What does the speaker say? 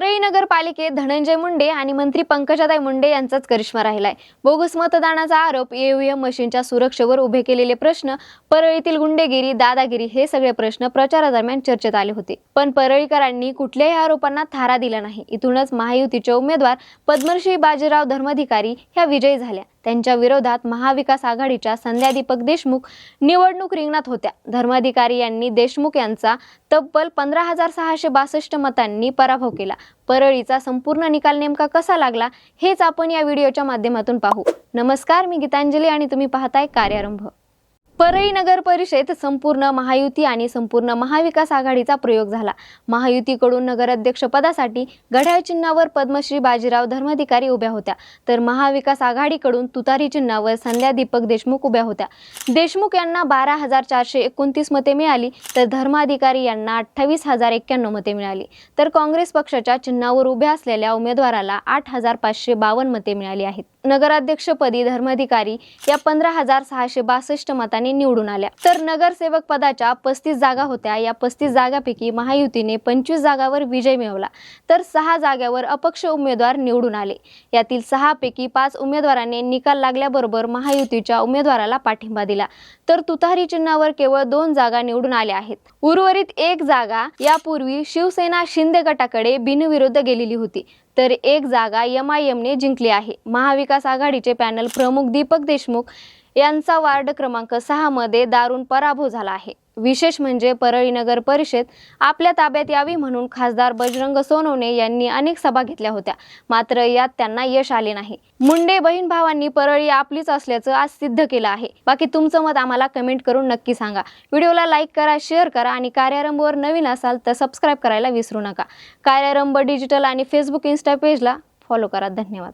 परळी नगरपालिकेत धनंजय मुंडे आणि मंत्री पंकजाताई मुंडे यांचाच करिश्मा राहिलाय. बोगस मतदानाचा आरोप ईव्हीएम मशीनच्या सुरक्षेवर उभे केलेले प्रश्न परळीतील गुंडेगिरी दादागिरी हे सगळे प्रश्न प्रचारादरम्यान चर्चेत आले होते. पण परळीकरांनी कुठल्याही आरोपांना थारा दिला नाही. इथूनच महायुतीचे उमेदवार पद्मश्री बाजीराव धर्माधिकारी ह्या विजयी झाल्या. त्यांच्या विरोधात महाविकास आघाडीच्या संध्या दीपक देशमुख निवडणूक रिंगणात होत्या. धर्माधिकारी यांनी देशमुख यांचा तब्बल पंधरा हजार सहाशे बासष्ट मतांनी पराभव केला. परळीचा संपूर्ण निकाल नेमका कसा लागला हेच आपण या व्हिडिओच्या माध्यमातून पाहू. नमस्कार मी गीतांजली आणि तुम्ही पाहताय कार्यारंभ. परळी नगर परिषद संपूर्ण महायुती आणि संपूर्ण महाविकास आघाडीचा प्रयोग झाला. महायुतीकडून नगराध्यक्ष पदासाठी घड्याळ चिन्हावर पद्मश्री बाजीराव धर्माधिकारी उभ्या होत्या. तर महाविकास आघाडीकडून तुतारी चिन्हावर संध्या दीपक देशमुख उभ्या होत्या. देशमुख यांना बारा हजार चारशे एकोणतीस मते मिळाली तर धर्माधिकारी यांना अठ्ठावीस हजार एक्क्याण्णव मते मिळाली. तर काँग्रेस पक्षाच्या चिन्हावर उभ्या असलेल्या उमेदवाराला आठ हजार पाचशे बावन्न मते मिळाली आहेत. नगराध्यक्षपदी धर्माधिकारी या पंधरा हजार सहाशे बासष्ट मतांनी निवडून आल्या. तर नगरसेवक पदाच्या पस्तीस जागा होत्या. या पस्तीस जागापैकी महायुतीने पंचवीस जागावर विजय मिळवला. तर सहा जाग्यावर अपक्ष उमेदवार निवडून आले. यातील सहापैकी पाच उमेदवारांनी निकाल लागल्याबरोबर महायुतीच्या उमेदवाराला पाठिंबा दिला. तर तुतारी चिन्हावर केवळ दोन जागा निवडून आल्या आहेत. उर्वरित एक जागा यापूर्वी शिवसेना शिंदे गटाकडे बिनविरुद्ध गेलेली होती. तर एक जागा एम आय एमने जिंकली आहे. महाविकास आघाडीचे पॅनल प्रमुख दीपक देशमुख यांचा वार्ड क्रमांक सहामध्ये दारुण पराभव झाला आहे. विशेष म्हणजे परळी नगर परिषद आपल्या ताब्यात यावी म्हणून खासदार बजरंग सोनवणे यांनी अनेक सभा घेतल्या होत्या. मात्र यात त्यांना यश आले नाही. मुंडे बहीण भावांनी परळी आपलीच असल्याचं आज सिद्ध केलं आहे. बाकी तुमचं मत आम्हाला कमेंट करून नक्की सांगा. व्हिडिओला लाईक करा शेअर करा आणि कार्यारंभवर नवीन असाल तर सबस्क्राईब करायला विसरू नका. कार्यारंभ डिजिटल आणि फेसबुक इन्स्टा पेजला फॉलो करा. धन्यवाद.